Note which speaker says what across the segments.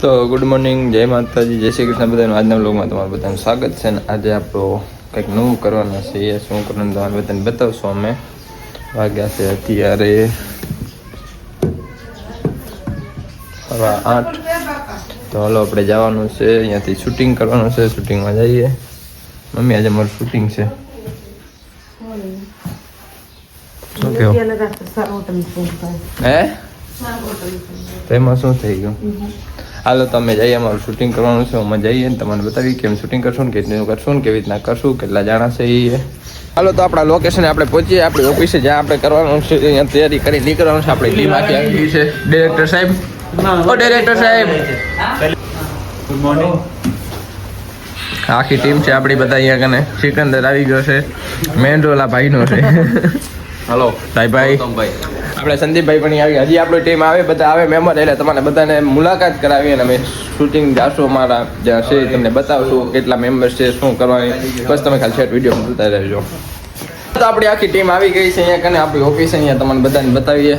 Speaker 1: તો good morning જય માતાજી જય શ્રી કૃષ્ણ બધાનું. આજના બ્લોગમાં તમારું બધાનું સ્વાગત છે અને આજે આપણો કંઈક નવું કરવાના છે શું કરવાનું તમારે બધાને બતાવશું અમે. વાગ્યા છે અત્યારે સવા આઠ. તો હાલો આપણે જવાનું છે. અહીંયાથી શૂટિંગ કરવાનું છે. શૂટિંગમાં જઈએ. મમ્મી આજે મારું શૂટિંગ છે. શું કેવું હે? તો એમાં શું થઈ ગયું? હાલો તમે જઈએ અમારું શૂટિંગ કરવાનું છે અમે જઈએ ને તમને બતાવી કેમ શૂટિંગ કરશું ને કેટલું કરશું ને કેવી રીતના કરશું કેટલા જાણા છે એ. હાલો તો આપણા લોકેશને આપણે પહોંચીએ આપણી ઓફિસે જ્યાં આપણે કરવાનું છે અહીંયા તૈયારી કરી નીકળવાનું છે આપણી ટીમ આખી આવી છે. ડિરેક્ટર સાહેબ? ઓ ડિરેક્ટર સાહેબ!
Speaker 2: ગુડ મોર્નિંગ
Speaker 1: આખી ટીમ છે આપણી બધા અહીંયા કને સિકંદર આવી ગયો છે. મેન રોલ આ ભાઈનો છે.
Speaker 2: હલો
Speaker 1: ભાઈ ભાઈ. આપણે સંદીપભાઈ પણ આવી હજી આપણી ટીમ આવે બધા આવે મેમ્બર એટલે તમારે બધાને મુલાકાત કરાવી અને અમે શૂટિંગ જાશું અમારા જ્યાં છે તમને બતાવશું કેટલા મેમ્બર્સ છે શું કરવાની બસ તમે ખાલી સેટ વીડિયો જોતા રહેજો તો આપણી આખી ટીમ આવી ગઈ છે અહીંયા કને આપણી ઓફિસ અહીંયા તમને બધાને બતાવીએ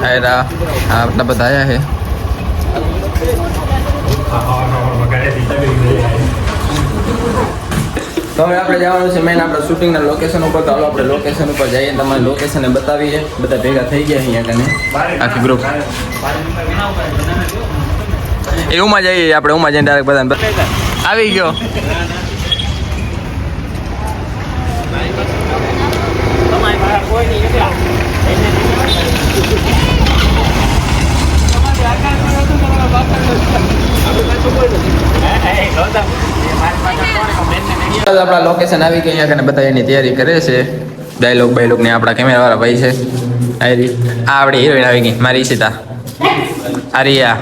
Speaker 1: આયરા આ આટલા બધા આવ્યા છે હવે આપણે જવાનું છે મેન આપણે શૂટિંગના લોકેશન ઉપર. તો હાલો આપણે લોકેશન ઉપર જઈએ તમારે લોકેશન બતાવીએ. બધા ભેગા થઈ ગયા અહીંયા કને આખી ગ્રુપ એ ઉમાં જઈએ આપણે ઉમાં જઈને ડાયરેક્ટ બધાને બતા- આવી ગયો. આપણા લોકેશન આવી ગયા, અહીંયા કને બધા એની તૈયારી કરે છે. ડાયલોગ બાયલોગ ને આપણા કેમેરા વાળા ભાઈ છે. આયરી આ આપણી હિરોઈન આવી ગઈ, મારી ઈશિતા. આ રિયા.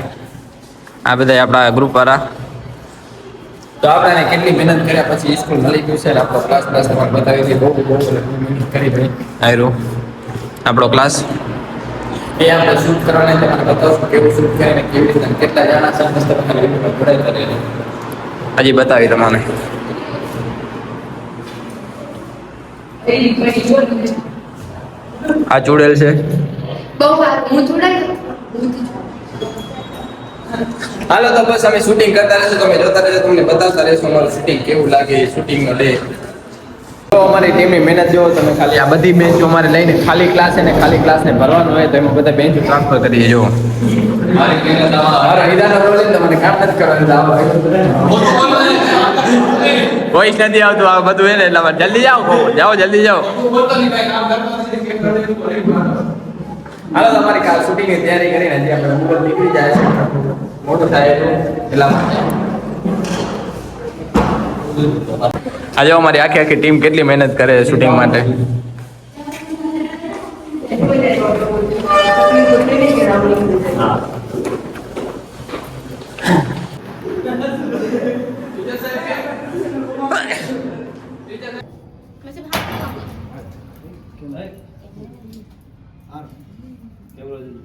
Speaker 1: આ બધા આપણા ગ્રુપ વાળા. તો આપણે કેટલી મહેનત કર્યા પછી સ્કૂલ મળી ગયું છે ને આપણો ક્લાસ ક્લાસ તમારે બતાવી દીધી બહુ બહુ મહેનત કરી ભાઈ. આયરું આપણો ક્લાસ એ આપણે શૂટ કરવાને તમને બતાવશું કેવું શૂટ કરે ને કેવી રીતે કેટલા જણા છે, મસ્ત તમને વિડીયોમાં જોડાઈ કરીને હજી બતાવી તમને. આ ચૂડેલ છે?
Speaker 3: બહુ વાર હું જોડાઈ
Speaker 1: હાલો તો બસ અમે શૂટિંગ કરતા રહેશું. તમે જોતા રહેજો તમને બતાવતા રહેશું અમારું શૂટિંગ કેવું લાગે શૂટિંગનો ડે તો અમારી ટીમની મહેનત જો તમે ખાલી આ બધી બેન્ચો અમારે લઈને ખાલી ક્લાસ ને ખાલી ક્લાસને ભરવાનું હોય તો એમાં બધા બેન્ચ ટ્રાન્સફર કરી જો મારા હીરાનો રોલ છે ને તમારે કામ નથી કરવાનું આવો વોઇસ નથી આવતું. આ બધું એને એટલે અમારે જલ્દી જાઓ. જાઓ, જલ્દી જાઓ. હાલો, તમારી કાલ શૂટિંગની તૈયારી કરીને હજી આપણે મુહૂર્ત નીકળી જાય છે. મોટું થાય એટલે એટલા માટે. આજે અમારી આખી આખી ટીમ કેટલી મહેનત કરે છે શૂટિંગ માટે. 알아. 내버려 두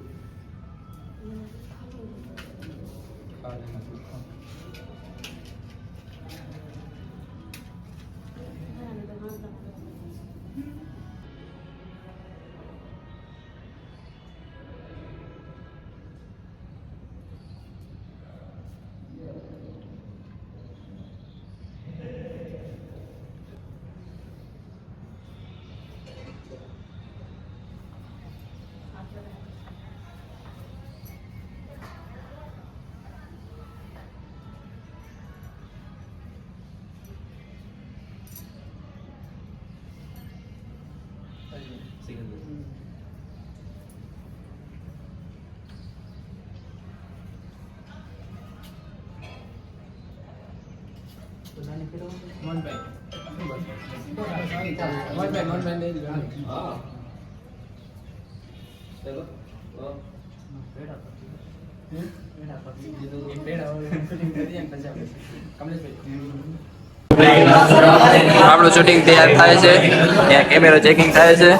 Speaker 1: 사람이 너무 많다. આપણું શૂટિંગ તૈયાર થાય છે. ત્યાં કેમેરો ચેકિંગ થાય છે.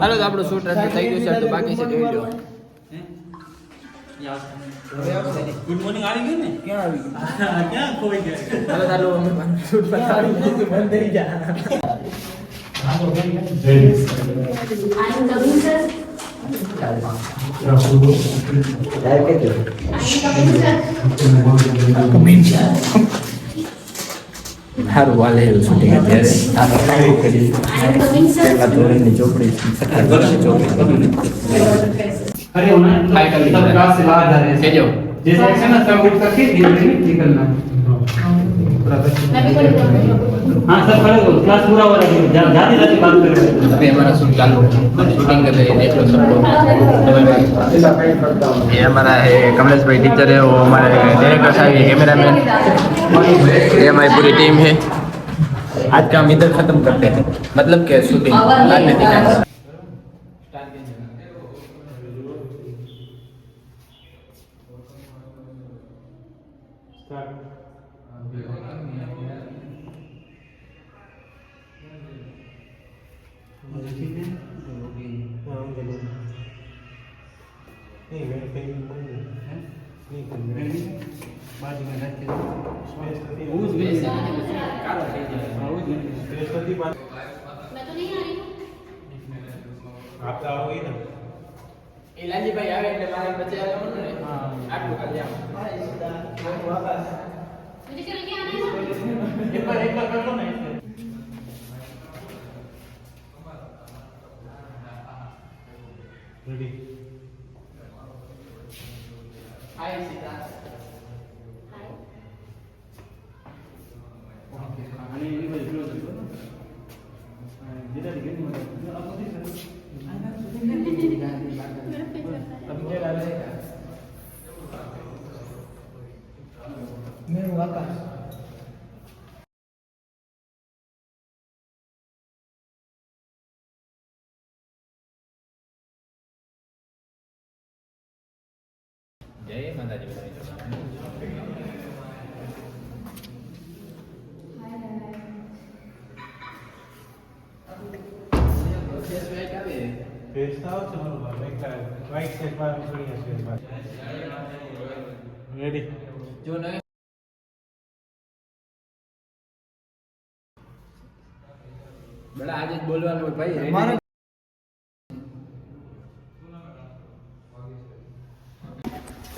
Speaker 1: હાલો તો આપણું શૂટ રદ થઈ ગયું છે તો બાકી છે જોઈ લો.
Speaker 2: ગુડ મોર્નિંગ આવી ગઈ ને? ક્યાં આવી ક્યાં ખોઈ ગયા?
Speaker 1: અમે શૂટ બંધ થઈ ગયા. સારું વાલે એવું શૂટિંગ અત્યારે આનો કાંઈ કરી પહેલા ધોરણની ચોપડી છઠ્ઠા ધોરણની ચોપડી
Speaker 4: अरे होना
Speaker 1: हाय कर लीजिए।
Speaker 4: सब क्लास से बाहर जा रहे
Speaker 1: भेजो।
Speaker 4: हैं जैसे ऐसे ना सब उठ करके धीरे धीरे निकलना
Speaker 3: मैं भी खड़ी करूँ
Speaker 4: हाँ सर खड़े हो क्लास पूरा हो रहा है। जा- जाते जाते बात कर। रहे हैं
Speaker 1: अभी हमारा शूट चालू है। शूटिंग कर रहे हैं देख लो सब लोग। ये हमारा है कमलेश भाई टीचर है वो हमारे डायरेक्टर साहब ये कैमरा मैन ये हमारी पूरी टीम है। आज का हम इधर खत्म करते हैं। मतलब क्या शूटिंग बाद में दिखाएँगे। sini Nah, belum. Nih, mereka pengen mana?
Speaker 3: Nih, pengen. Baju mana? Spesifikasi.
Speaker 4: Udah, spesifikasi. Kalau saya, udah. Spesifikasi mana? આપ
Speaker 1: તો આવો
Speaker 4: ને ઇલાજીભાઈ આવે એટલે મારે પછી આવવાનું ને આટલું કરી આમ વાપસ
Speaker 1: એક વાર એક વાર કરતો ને that. જય માતાજી બધા
Speaker 4: रेडी
Speaker 1: જો નય બડા આજે જ બોલવાનું હોય ભાઈ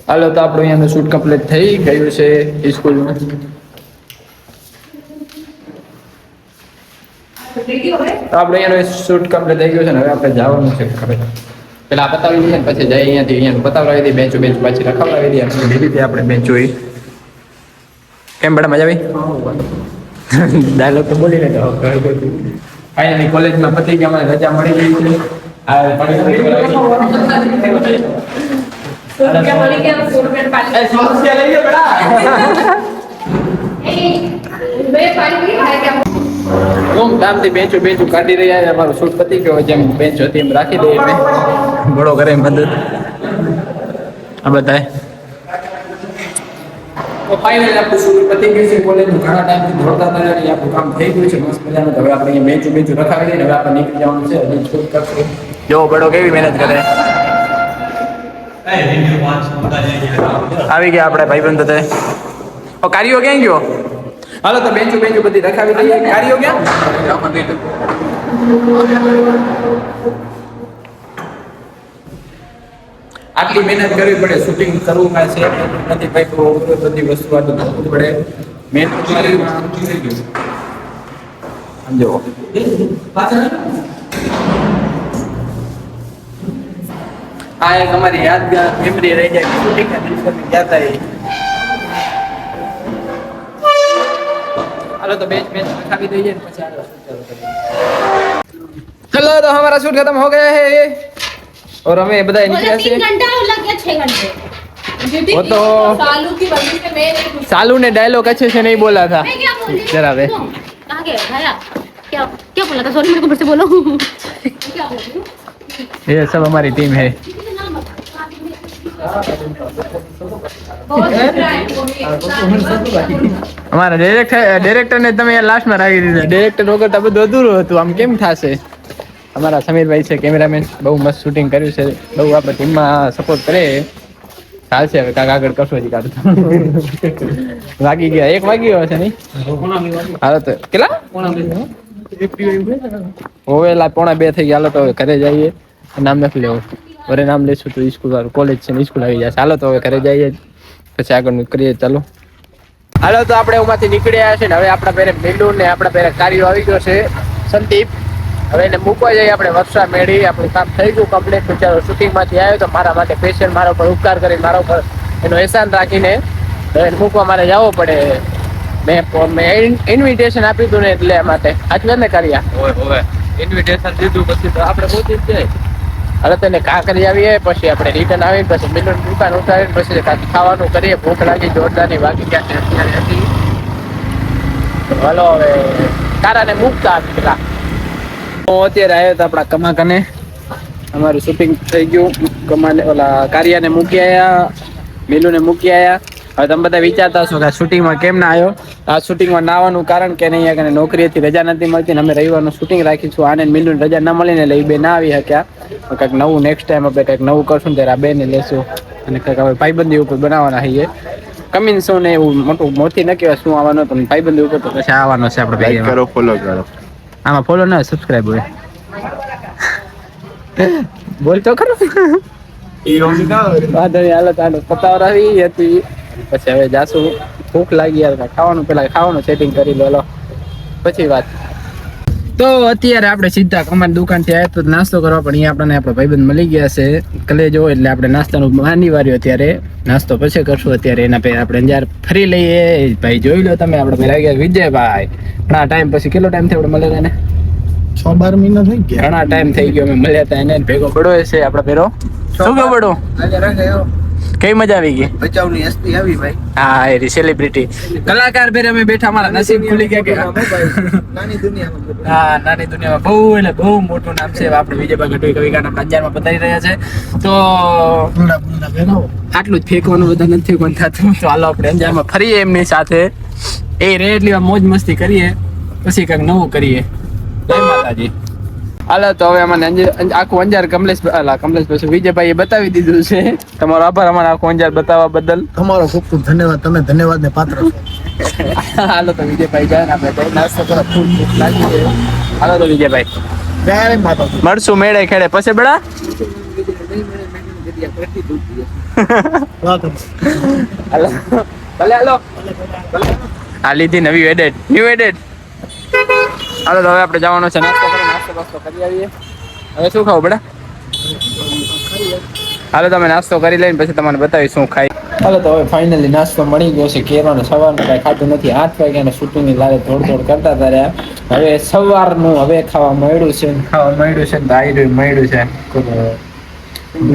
Speaker 1: હાલો તો આપણું અહીંયાનું શૂટ કમ્પ્લીટ થઈ ગયું છે સ્કૂલનું. તો આપણે અહીંયાનું શૂટ કમ્પ્લીટ થઈ ગયું છે ને હવે આપણે જવાનું છે ખબર પેલા બતાવી દઈએ ને પછી જઈ અહીંયાથી અહીંયા પતાવડાવી દઈએ બેન્ચો બેન્ચ પાછી રખાવડાવી દઈએ. અને લીધી હતી આપણે બેન્ચો જોઈ. કેમ બડા મજા આવી? ડાયલોગ તો બોલી લેતો ફાઇનલી કોલેજમાં પતી ગયા મને રજા મળી ગઈ છે. આ સો રૂપિયા બેંચો બેંચો કાઢી રહ્યા છે. અમારો શૂટ પતી ગયો જેમ બેંચ એમ રાખી દઈએ અમે ઘોડો કરે મદદ આ બધાએ તો ફાઇનલી આપણું શૂટ પતી ઘણા ટાઈમથી દોડતા હતા કામ થઈ ગયું છે મસ્ત મજાનું. હવે આપણે અહીંયા બેંચો બેંચો આપણે નીકળી જવાનું છે. હજી જો બડો કેવી મહેનત કરે. આવી ગયા આપણે ભાઈબંધ ઓ, કાર્યો ક્યાં ગયો? હાલો, તો બેન્ચો બેન્ચો બધી રખાવી દઈએ કાર્યો ક્યાં? આટલી મહેનત કરવી પડે શૂટિંગ કરવું છે. નથી ભાઈ, તો બધી વસ્તુ આ બધું કરવું પડે. મહેનત સમજો. આ એક અમારી યાદગાર મેમરી રહી જાય શૂટિંગ ના દિવસે અમે ગયા હતા એ હાલો તો બેચ બેચ ખાવી દઈએ ને પછી આગળ shoot ચાલુ કરીએ चलो तो हमारा शूट खत्म हो गया है और हमें बधाई
Speaker 3: मुझे
Speaker 1: निकला
Speaker 3: तीन
Speaker 1: से
Speaker 3: घंटा और लग गया छह घंटे मुझे भी
Speaker 1: वो तो-
Speaker 3: सालू की वजह से मैं नहीं कुछ-
Speaker 1: सालू ने डायलॉग अच्छे से नहीं बोला था
Speaker 3: मैं क्या बोली
Speaker 1: जरा वे
Speaker 3: क्यों? कहाँ गए भाया क्या क्या बोला था सॉरी मेरे को फिर से बोलो क्या बोली
Speaker 1: ये सब हमारी टीम है
Speaker 3: किसी का नाम बता
Speaker 1: અમારા ડિરેક્ટર ડિરેક્ટરને તમે લાસ્ટમાં રાખી દીધા. ડિરેક્ટર વગર તો બધું અધૂરું હતું. આમ કેમ થશે? અમારા સમીરભાઈ છે કેમેરામેન બહુ મસ્ત શૂટિંગ કર્યું છે. બહુ આપણે ટીમમાં સપોર્ટ કરે. ચાલશે હવે કાંક આગળ કરશો હજી કાઢતો વાગી ગયા. એક વાગી ગયો છે નહીં? હાલો તો. કેટલા? હોવેલા પોણા બે થઈ ગયા. હાલો તો ઘરે જઈએ. નામ નથી લેવું. ઘરે નામ લેશું તો સ્કૂલ વાળું કોલેજ છે ને સ્કૂલ આવી જશે. હાલો તો હવે ઘરે જઈએ. પછી આગળનું કરીએ, ચાલો. હાલો તો આપણે ઉમાંથી નીકળ્યા છે ને હવે આપણા પેરે મિલું ને આપણા પેરે કાર્યો આવી ગયો છે. સંદીપ, હવે એને મૂકવા જઈએ આપણે, વર્ષા મેળી, આપણું કામ થઈ ગયું કમ્પ્લીટ બિચારો શૂટિંગમાંથી આવ્યો તો મારા માટે પેશન્ટ મારા ઉપર ઉપકાર કરી મારા ઉપર એનો એહસાન રાખીને એને મૂકવા મારે જવો પડે. મેં મેં ઇન્વિટેશન આપ્યું હતું ને એટલે માટે. આજ ને કર્યા.
Speaker 2: હોય ઇન્વિટેશન દીધું પછી તો આપણે પહોંચી જ જાય
Speaker 1: હવે તેને કા કરી આવીએ, પછી આપણે રિટર્ન આવીએ પછી મિલન દુકાન ઉતારીને પછી કાંઈક ખાવાનું કરીએ. ભૂખ લાગી, જોરદારની વાગી છે, અત્યારે હતી. હલો હવે કારાને મૂકતા પેલા. હું અત્યારે આવ્યો તો આપણા કમાકને. અમારું શૂટિંગ થઈ ગયું. કમાને, ઓલા કારિયાને મૂકી આવ્યા મિલુને મૂકી આવ્યા હવે તમે બધા વિચારતા હશો કે આ શૂટિંગમાં કેમ ના આવ્યો? આ શૂટિંગમાં ના આવવાનું કારણ કે નહીં નોકરી હતી રજા નથી મળતી ને અમે રવિવારનું શૂટિંગ રાખીશું. આને મિલુને રજા ના મળીને લઈ બે ના આવી શક્યા. કંઈક નવું નેક્સ્ટ ટાઈમ આપણે કંઈક નવું કરશું ત્યારે આ બેને લેશું. અને કંઈક હવે ભાઈબંધી ઉપર બનાવવાના છીએ. કમિંગ શું ને એવું મોટું મોટી ન કહેવાય શું આવવાનું પણ ભાઈબંધી ઉપર તો પછી આવવાનો છે આપણે
Speaker 5: લાઈક કરો ફોલો કરો.
Speaker 1: આમાં ફોલો ના સબસ્ક્રાઇબ હોય. બોલ તો ખરો. વાંધો નહીં હાલો પતાવર આવી હતી. પછી હવે જાશું. ભૂખ લાગી યાર ખાવાનું પેલા ખાવાનું સેટિંગ કરી લો લો પછી વાત. તો અત્યારે આપણે સીધા કમાન દુકાનથી આવ્યા તો નાસ્તો કરવા પણ અહીંયા આપણને આપણા ભાઈબંધ મળી ગયા છે કલેજો એટલે આપણે નાસ્તાનું અનિવાર્ય અત્યારે નાસ્તો પછી કરશું. અત્યારે એના પછી આપણે જ્યારે ફરી લઈએ. ભાઈ જોઈ લો તમે આપણે પહેલા ગયા વિજયભાઈ. પણ આ ટાઈમ પછી કેટલો ટાઈમ થયો આપણે મળ્યા ને
Speaker 5: છ બાર મહિના થઈ ગયા.
Speaker 1: ઘણા ટાઈમ થઈ ગયો અમે મળ્યા હતા એને ભેગો પડ્યો છે આપણા ભેરો. શું પડો કઈ મજા આવી ગઈ?
Speaker 5: બચાવની હસ્તી આવી ભાઈ.
Speaker 1: હા એ સેલિબ્રિટી કલાકાર ભેરે અમે બેઠા મારા નસીબ ખુલી ગયા કે
Speaker 5: નાની દુનિયામાં
Speaker 1: હા નાની દુનિયામાં બહુ એટલે બહુ મોટું નામ છે. આપણે વિજયભાઈ ગઢવી કવિકાના અંજારમાં પધારી રહ્યા છે. તો આટલું જ ફેંકવાનું બધા નથી પણ થતું. તો હાલો આપણે અંજારમાં ફરીએ એમની સાથે. એ રે એટલી મોજ મસ્તી કરીએ. પછી કંઈક નવું કરીએ. જય માતાજી. હાલો તો હવે અમને આખું અંજાર કમલેશ અલા કમલેશ પછી વિજયભાઈએ બતાવી દીધું છે. તમારો આભાર અમારે આખું અંજાર બતાવવા બદલ.
Speaker 5: તમારો ખૂબ ખૂબ ધન્યવાદ તમે ધન્યવાદ ને પાત્ર છો.
Speaker 1: હાલો તો વિજયભાઈ જાય ને આપણે નાસ્તો કરવા ખૂબ લાગી હાલો તો વિજયભાઈ. મળશું મેળે ખેડે. પછી બડા? હાલો. ભલે હાલો. આ લીધી નવી એડેડ ન્યુ એડેડ હાલો તો હવે આપણે જવાનો છે નાસ્તો નાસ્તો બાસ્તો કરી આવીએ. હવે શું ખાવું બડા હાલો તમે નાસ્તો કરી લઈને પછી તમને બતાવી શું ખાઈ હાલો તો હવે ફાઇનલી નાસ્તો મળી ગયો છે. કેરવાનો સવારનું કાંઈ ખાતું નથી. આઠ વાગ્યાના શૂટિંગની લારે થોડ થોડ કરતા તારે હવે સવારનું હવે ખાવા મળ્યું છે. ને ખાવા મળ્યું છે ને તો આવી મળ્યું છે.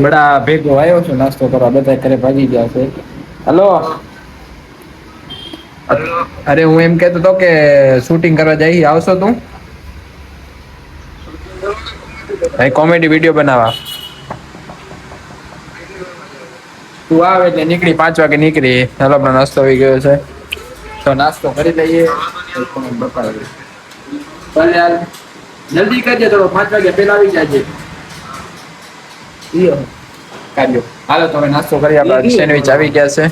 Speaker 1: બડા ભેગો આવ્યો છું નાસ્તો કરવા. બધા ઘરે ભાગી ગયા છે. હલો. અરે હું એમ કહેતો હતો કે શૂટિંગ કરવા જઈ આવશો તું? ભાઈ કોમેડી વીડિયો બનાવવા તું આવે એટલે નીકળી પાંચ વાગે નીકળી. ચાલો આપણો નાસ્તો આવી ગયો છે. તો નાસ્તો કરી લઈએ. હાલ. જલ્દી કરજે થોડો પાંચ વાગે પહેલા આવી જાજે. કાઢ્યો. હાલો તો હવે નાસ્તો કરી આપણે સેન્ડવિચ આવી ગયા છે.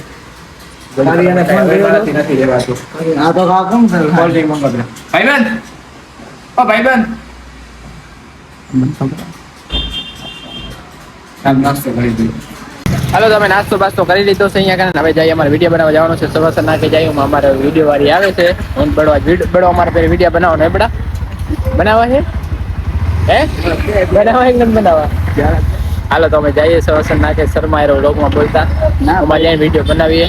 Speaker 1: ભાઈબંધ? ભાઈબંધ આમ નાસ્તો કરી દીધો હાલો, તમે નાસ્તો બાસ્તો કરી લીધો છે અહીંયા કારણે હવે જઈએ, અમારે વીડિયો બનાવવા જવાનો છે. સવાસર નાખી જઈએ અમારે વીડિયો વાળી આવે છે. હું બળવા બળવા અમારે પેલી વીડિયો બનાવવાનો હે બડા બનાવવા છે? હે? બનાવવા કે નથી બનાવવા? હાલો, તો અમે જઈએ સવાસર નાખે શર્મા એરો લોકમાં બોલતા. અમારે ત્યાં વીડિયો બનાવીએ.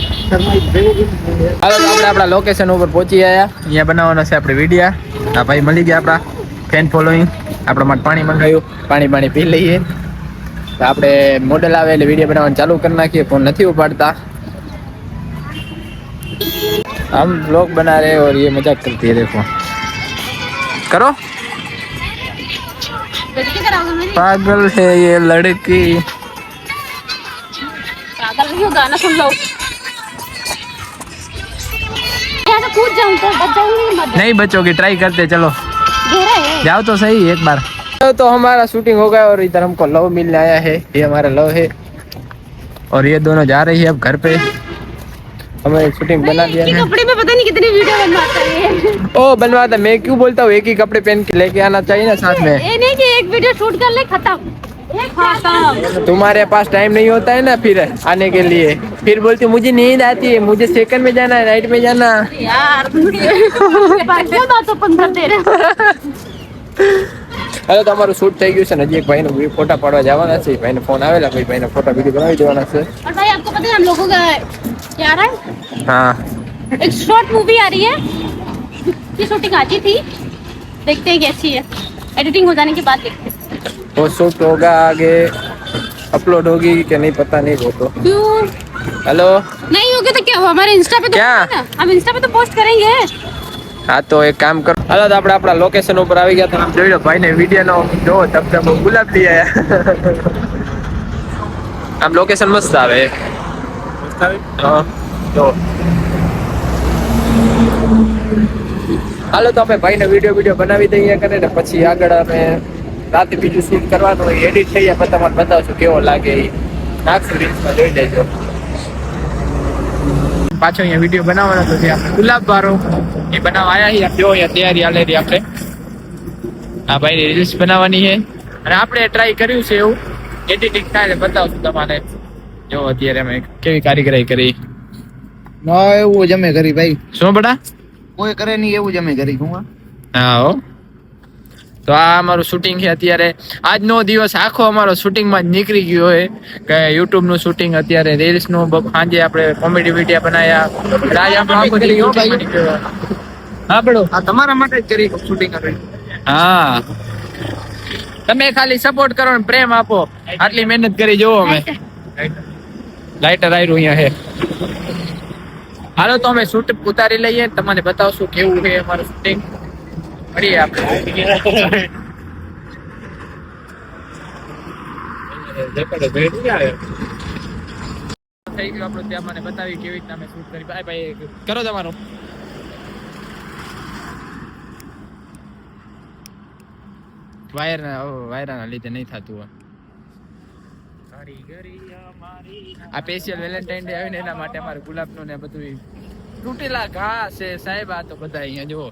Speaker 1: હાલો, તો આપણે આપણા લોકેશન ઉપર પહોંચી આવ્યા અહીંયા બનાવવાનો છે આપણે વિડીયા આ ભાઈ મળી ગયા આપણા ફેન ફોલોઈંગ આપણા માટે પાણી મંગાવ્યું પાણી પાણી પી લઈએ તો આપણે મોડેલ આવે એટલે વિડીયો બનાવવાનું ચાલુ કરી નાખીએ ફોન નથી ઉપાડતા हम लोग बना रहे हैं और ये मजाक करती है देखो करो
Speaker 3: बेइज्जती कराओगे मेरी
Speaker 1: पागल है ये लड़की
Speaker 3: पागल नहीं हो गाना सुन लो मैं कूद जाऊं तो बच जाऊंगी मत
Speaker 1: नहीं बचोगी ट्राई करते चलो
Speaker 3: गहरा है
Speaker 1: जाओ तो सही एक बार। तो हमारा शूटिंग हो गया और इधर हमको लव मिलने आया है। ये हमारा लव है। और ये दोनों जा रही है अब घर पे। हमें शूटिंग बना दिया
Speaker 3: एक ही कपड़े में पता नहीं कितनी वीडियो बनवाता है
Speaker 1: ओ बनवाता मैं क्यों बोलता हूँ एक ही कपड़े पहन के लेके आना चाहिए ना साथ में।
Speaker 3: ये नहीं कि एक वीडियो शूट कर ले खत्म। खत्म।
Speaker 1: तुम्हारे पास टाइम नहीं होता है ना फिर आने के लिए। फिर बोलती मुझे नींद आती है मुझे सेकंड में जाना है नाइट में जाना।
Speaker 3: यार क्या बात अपन करते रहे
Speaker 1: હવે તો અમારું શૂટ થઈ ગયું છે ને હજી એક ભાઈનો ફોટા પાડવા જવાના છે ભાઈને ફોન આવેલા ભાઈ ભાઈને ફોટા વિડીયો બનાવી દેવાના છે
Speaker 3: और भाई आपको पता है हम लोगों का क्या आ रहा है
Speaker 1: હા
Speaker 3: एक शॉर्ट मूवी आ रही है की शूटिंग आती थी देखते हैं कैसी है एडिटिंग हो जाने के बाद देखते हैं
Speaker 1: वो शूट होगा आगे अपलोड होगी कि नहीं पता नहीं वो तो
Speaker 3: क्यों
Speaker 1: हेलो
Speaker 3: नहीं होगी तो क्या हुआ हमारे इंस्टा पे तो
Speaker 1: क्या?
Speaker 3: post है ना हम इंस्टा पे तो पोस्ट करेंगे
Speaker 1: હા તો એક કામ કરો. હાલો તો આપણે આપણા લોકેશન ઉપર આવી ગયા તમે જોઈ લો ભાઈને વિડીયોનો જો ધબધબો ગુલાબ લઈ આવ્યા આમ લોકેશન મસ્ત આવે. હા. તો હાલો તો આપણે ભાઈને વીડિયો વીડિયો બનાવી દઈએ કરે ને પછી આગળ અમે રાતે બીજું શૂટ કરવાનું હોય એડિટ થઈ જાય પણ તમારે બતાવશું કેવો લાગે એ. નાખશું રીલ્સમાં જોઈ લેજો. પાછો અહીંયા વીડિયો બનાવવાનો તો જે આપણે ગુલાબ વાળો એ બનાવવા આવ્યા છીએ જો અહીંયા તૈયારી હાલે રહી આપણે. આ ભાઈ રીલ્સ બનાવવાની છે અને આપણે ટ્રાય કર્યું છે એવું. એડિટિંગ થાય એટલે બતાવશું તમારે જો અત્યારે અમે કેવી કારીગરી કરી.
Speaker 5: ના એવું જમે કરી ભાઈ.
Speaker 1: શું બડા?
Speaker 5: કોઈ કરે નહીં એવું જમે કરી હું.
Speaker 1: હા હો. તો આ અમારું શૂટિંગ છે અત્યારે. આજનો દિવસ આખો અમારો શૂટિંગમાં જ નીકળી ગયો હોય કે યુટ્યુબનું શૂટિંગ અત્યારે રીલ્સનું સાંજે આપણે કોમેડી વિડીયા નીકળ્યો. હા બડો
Speaker 5: આ તમારા માટે જ કરી શૂટિંગ કરી
Speaker 1: હા. તમે ખાલી સપોર્ટ કરો ને પ્રેમ આપો. આટલી મહેનત કરી જોવો અમે. લાઇટર આવ્યું અહીંયા હે હાલો તો અમે શૂટ ઉતારી લઈએ તમને બતાવશું કેવું છે અમારું શૂટિંગ મળીએ આપણે. બતાવી કેવી રીતના અમે શૂટ કરી. લીધે નહીં થતું હોય. આ સ્પેશિયલ વેલેન્ટાઇન ડે આવીને એના માટે અમારે ગુલાબનું ને બધું તૂટેલા ઘા છે સાહેબ, આ તો બધા અહીંયા જુઓ.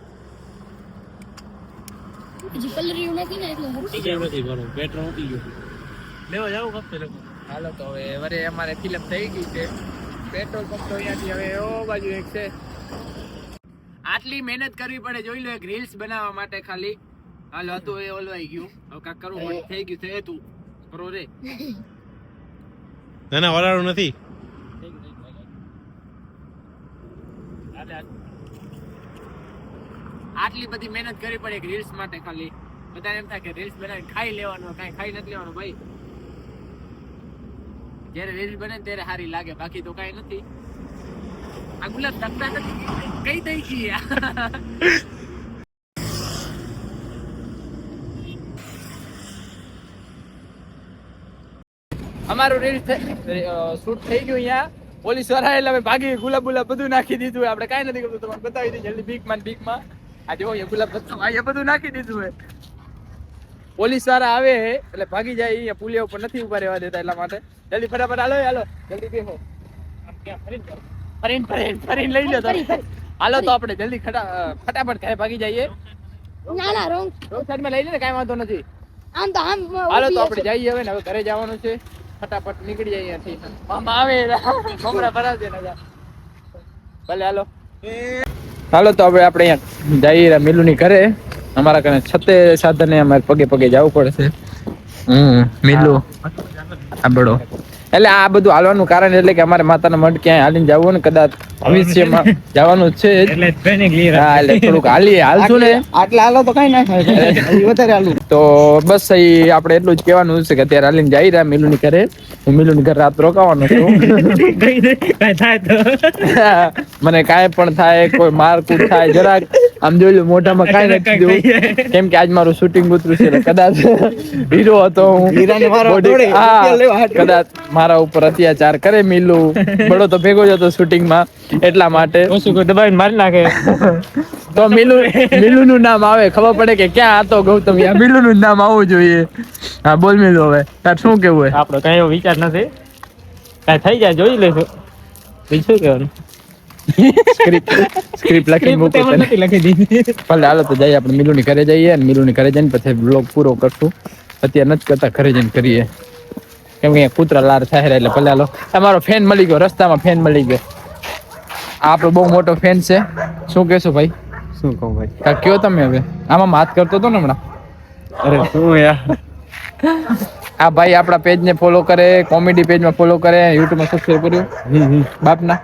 Speaker 3: હજી કલરી નથી ને એટલે
Speaker 2: ઉઠી ગયો નથી બરોબર પેટ્રોલ ઉઠી ગયો. લેવા જાવ કપતે લોકો
Speaker 1: હાલો તો હવે વરે અમારે ફિલઅપ થઈ ગઈ છે. પેટ્રોલ પંપ તો અહીંયાથી હવે ઓ બાજુ એક છે. આટલી મહેનત કરવી પડે જોઈ લો એક રીલ્સ બનાવવા માટે ખાલી. હાલ હતું એ ઓલવાઈ ગયું. હવે કાક કરવું પડે. થઈ ગયું છે તું. કરો રે.
Speaker 2: ના ના વરાળું નથી.
Speaker 1: આટલી બધી મહેનત કરી પડે એક રીલ્સ માટે ખાલી. બધાને એમ થાય કે રીલ્સ બનાવીને ખાઈ લેવાનું, કાંઈ ખાઈ નથી લેવાનું ભાઈ. જ્યારે રીલ્સ બને ત્યારે સારી લાગે, બાકી તો કાંઈ નથી. આ ગુલાબ નથી. કઈ દઈ ગઈ અમારું રીલ શૂટ થઈ ગયું અહીંયા. પોલીસવાળા એટલે ભાગી, ગુલાબ ગુલાબ બધું નાખી દીધું. આપણે કાંઈ નથી કરતું. તમારે બતાવી દીધું જલ્દી બીકમાં બીકમાં. આ જો ગુલાબ બધું અહીંયા બધું નાખી દીધું હે. પોલીસવાળા આવે હે એટલે ભાગી જાય અહીંયા પુલિયા ઉપર નથી ઊભા રહેવા દેતા એટલા માટે. જલ્દી ફટાફટ હાલો હાલો જલ્દી બેહો. ફરીને ફરીને ફરીને લઈ લો હાલો તો આપણે જલ્દી ફટાફટ ઘરે ભાગી જઈએ.
Speaker 3: ના ના રોંગ.
Speaker 1: રોડ સાઈડમાં લઈ લે ને વાંધો નથી.
Speaker 3: આમ તો આમ
Speaker 1: હાલો તો આપણે જઈએ હવે હવે ઘરે જવાનું છે. ફટાફટ નીકળી જાય અહીંયાથી. મામા આવે. મમરા ભરા દે ને ભલે હાલો. હાલો તો હવે આપણે અહીંયા જઈએ મિલુની ઘરે. અમારા કને છતે સાધને અમારે પગે પગે જવું પડશે. હમ મિલુ. આબડો એટલે આ બધું હાલવાનું કારણ એટલે કે અમારે માતાના મઢ ક્યાંય હાલીને જવું ને કદાચ ભવિષ્યમાં જવાનું છે
Speaker 2: એટલે ટ્રેનિંગ લઈ
Speaker 1: હા એટલે થોડુંક હાલીએ હાલશું ને?
Speaker 5: આટલા હાલો તો કઈ ના થાય વધારે હાલું
Speaker 1: તો બસ એ આપણે એટલું જ કહેવાનું છે કે અત્યારે હાલીને જઈ રહ્યા મિલુની ઘરે. હું મિલુની ઘરે રાત રોકાવાનો છું.
Speaker 2: થાય તો.
Speaker 1: મને કાંઈ પણ થાય કોઈ મારકૂટ થાય જરાક. આમ જોઈ લો મોઢામાં કાંઈ નથી દેવું કેમ કે આજ મારું શૂટિંગ ઉતર્યું છે કદાચ હીરો હતો હું. કદાચ મારા ઉપર અત્યાચાર કરે મિલુ. બડો તો ભેગો જ હતો શૂટિંગમાં એટલા માટે
Speaker 4: દબાઈને મારી નાખે?
Speaker 1: તો મિલુ મિલુ નું નામ આવે ખબર પડે કે ક્યાં હતો ગૌતમ યા મિલુ નું નામ આવવું જોઈએ. હા બોલ મિલુ હવે. તાર શું કેવું હોય?
Speaker 4: આપણો કઈ એવો વિચાર નથી. કઈ થઈ જાય જોઈ લેશું બીજું શું
Speaker 1: સ્ક્રિપ્ટ સ્ક્રિપ્ટ લખી મૂકો
Speaker 4: નથી લખી દીધી.
Speaker 1: ભલે હાલો તો જઈએ આપણે મિલુની ઘરે જઈએ અને મિલુની ઘરે જઈને પછી બ્લોગ પૂરો કરશું. અત્યારે નથી કરતા ઘરે જઈને કરીએ. કેમ કે કૂતરા લાર થાય એટલે ભલે હાલો. તમારો ફેન મળી ગયો રસ્તામાં ફેન મળી ગયો. આપણો બહુ મોટો ફેન છે. શું કહેશો ભાઈ?
Speaker 4: શું કહું ભાઈ?
Speaker 1: કા કયો તમે હવે? આમાં વાત કરતો હતો ને હમણાં?
Speaker 4: અરે શું યાર?
Speaker 1: આ ભાઈ આપણા પેજને ફોલો કરે કોમેડી પેજમાં ફોલો કરે યુટ્યુબમાં સબસ્ક્રાઇબ કર્યું. બાપના.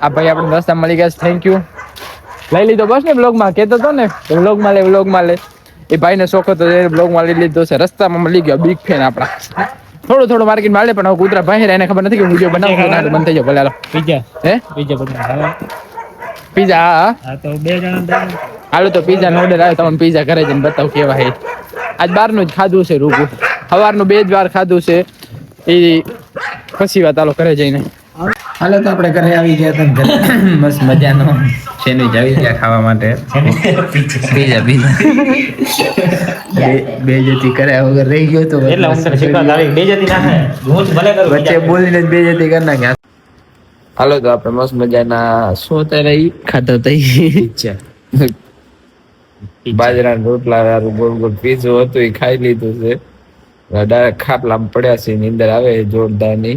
Speaker 1: આ ભાઈ આપણે રસ્તા મળી ગયા થેન્ક યુ લઈ લીધો બસ ને બ્લોગમાં કહેતો હતો ને બ્લોગમાં લે બ્લોગમાં લે. એ ભાઈને શોખ હતો એ બ્લોગમાં લઈ લીધો છે. રસ્તામાં મળી ગયો. બિગ ફેન આપણા. થોડું થોડું માર્કેટ માલે પણ હવે કૂતરા ભાઈ એને ખબર નથી કે વીડિયો બનાવું ના બંધ થઈ જાવ ભલે હાલો.
Speaker 4: બીજા
Speaker 1: હે?
Speaker 4: પીઝા બનાવ
Speaker 1: પીઝા હા હા.
Speaker 4: હા તો બે જણા
Speaker 1: હાલો તો પીઝા નો ઓર્ડર આવે તમને પીઝા ઘરે જઈને બતાવ કેવા હે આજ બારનું જ ખાધું છે રૂગું. સવારનું બે જ વાર ખાધું છે. એ પછી વાત હાલો ઘરે જઈને. હાલો તો આપણે ઘરે આવી ગયા હતા ઘરે. બસ મજાનો. સેન્ડવિચ આવી ગયા ખાવા માટે? બીજા બીજા બે જતી કર્યા વગર રહી ગયો તો
Speaker 4: એટલે હું તને શીખવા બે જતી ના થાય. હું જ ભલે કરું
Speaker 1: વચ્ચે બોલીને બે જતી કરી નાખ્યા હાલો તો આપણે મસ્ત મજાના શું અત્યારે ઈ? ખાતા હતા બાજરા રોટલા વાળું ગોળ ગોળ. પીઝું હતું એ ખાઈ લીધું છે. ડાયરેક્ટ ખાટલામાં પડ્યા છે નીંદર આવે
Speaker 4: જોરદારની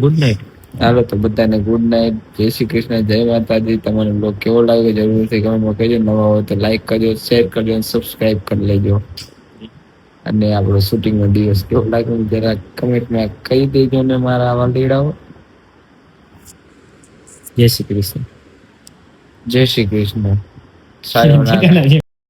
Speaker 4: ગુડ
Speaker 1: હાલો તો બધાને ગુડ નાઇટ જય શ્રી કૃષ્ણ જય માતાજી. તમારો બ્લોગ કેવો લાગ્યો? જરૂરથી કમેન્ટમાં કહેજો. નવા હોય તો લાઈક કરજો શેર કરજો અને સબસ્ક્રાઇબ કરી લેજો. અને આપણો શૂટિંગ નો દિવસ કેવો લાગ્યો? જરા કમેન્ટમાં કહી દેજો ને મારા વાલીડાઓ
Speaker 4: જય શ્રી કૃષ્ણ.
Speaker 1: જય શ્રી કૃષ્ણ. સાયોનારા